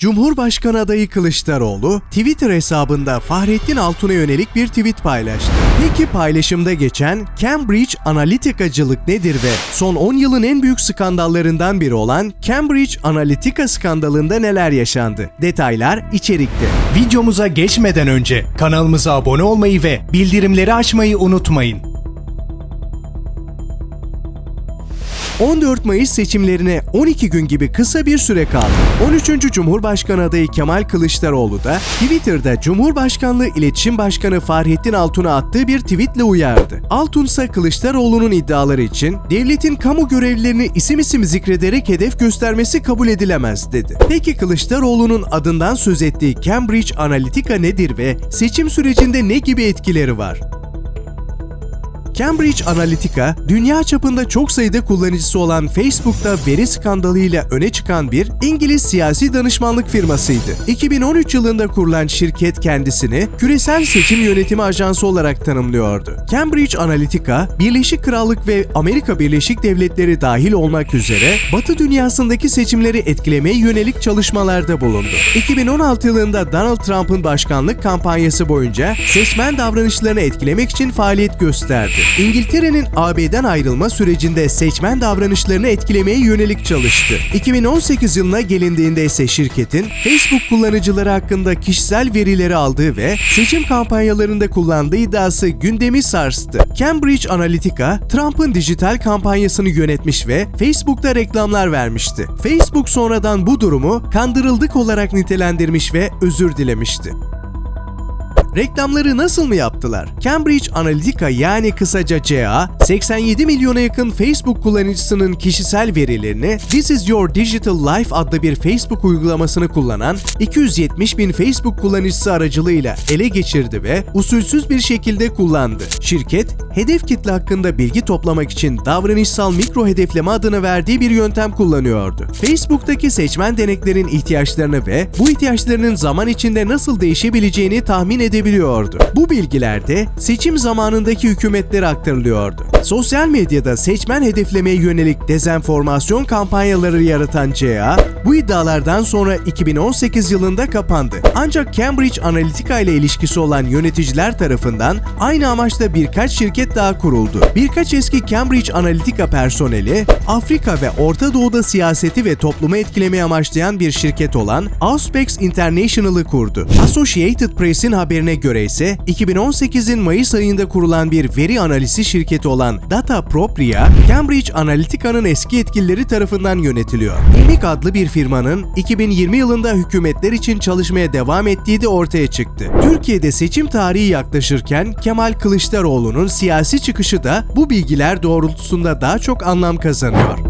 Cumhurbaşkanı adayı Kılıçdaroğlu, Twitter hesabında Fahrettin Altun'a yönelik bir tweet paylaştı. Peki paylaşımda geçen Cambridge Analytica'cılık nedir ve son 10 yılın en büyük skandallarından biri olan Cambridge Analytica skandalında neler yaşandı? Detaylar içerikte. Videomuza geçmeden önce kanalımıza abone olmayı ve bildirimleri açmayı unutmayın. 14 Mayıs seçimlerine 12 gün gibi kısa bir süre kaldı. 13. Cumhurbaşkanı adayı Kemal Kılıçdaroğlu da Twitter'da Cumhurbaşkanlığı İletişim Başkanı Fahrettin Altun'a attığı bir tweetle uyardı. Altun ise Kılıçdaroğlu'nun iddiaları için devletin kamu görevlilerini isim isim zikrederek hedef göstermesi kabul edilemez dedi. Peki Kılıçdaroğlu'nun adından söz ettiği Cambridge Analytica nedir ve seçim sürecinde ne gibi etkileri var? Cambridge Analytica, dünya çapında çok sayıda kullanıcısı olan Facebook'ta veri skandalıyla öne çıkan bir İngiliz siyasi danışmanlık firmasıydı. 2013 yılında kurulan şirket kendisini küresel seçim yönetimi ajansı olarak tanımlıyordu. Cambridge Analytica, Birleşik Krallık ve Amerika Birleşik Devletleri dahil olmak üzere Batı dünyasındaki seçimleri etkilemeye yönelik çalışmalarda bulundu. 2016 yılında Donald Trump'ın başkanlık kampanyası boyunca seçmen davranışlarını etkilemek için faaliyet gösterdi. İngiltere'nin AB'den ayrılma sürecinde seçmen davranışlarını etkilemeye yönelik çalıştı. 2018 yılına gelindiğinde ise şirketin Facebook kullanıcıları hakkında kişisel verileri aldığı ve seçim kampanyalarında kullandığı iddiası gündemi sarstı. Cambridge Analytica, Trump'ın dijital kampanyasını yönetmiş ve Facebook'ta reklamlar vermişti. Facebook sonradan bu durumu kandırıldık olarak nitelendirmiş ve özür dilemişti. Reklamları nasıl mı yaptılar? Cambridge Analytica yani kısaca CA, 87 milyona yakın Facebook kullanıcısının kişisel verilerini This is Your Digital Life adlı bir Facebook uygulamasını kullanan 270 bin Facebook kullanıcısı aracılığıyla ele geçirdi ve usulsüz bir şekilde kullandı. Şirket, hedef kitle hakkında bilgi toplamak için davranışsal mikro hedefleme adını verdiği bir yöntem kullanıyordu. Facebook'taki seçmen deneklerin ihtiyaçlarını ve bu ihtiyaçlarının zaman içinde nasıl değişebileceğini tahmin edebiliyordu. Bu bilgiler de seçim zamanındaki hükümetlere aktarılıyordu. Sosyal medyada seçmen hedeflemeye yönelik dezenformasyon kampanyaları yaratan CA, bu iddialardan sonra 2018 yılında kapandı. Ancak Cambridge Analytica ile ilişkisi olan yöneticiler tarafından aynı amaçla birkaç şirket daha kuruldu. Birkaç eski Cambridge Analytica personeli, Afrika ve Orta Doğu'da siyaseti ve toplumu etkilemeyi amaçlayan bir şirket olan Auspex International'ı kurdu. Associated Press'in haberine göre ise 2018'in Mayıs ayında kurulan bir veri analizi şirketi olan Data Propria, Cambridge Analytica'nın eski yetkilileri tarafından yönetiliyor. Emik adlı bir firmanın 2020 yılında hükümetler için çalışmaya devam ettiği de ortaya çıktı. Türkiye'de seçim tarihi yaklaşırken Kemal Kılıçdaroğlu'nun siyasi çıkışı da bu bilgiler doğrultusunda daha çok anlam kazanıyor.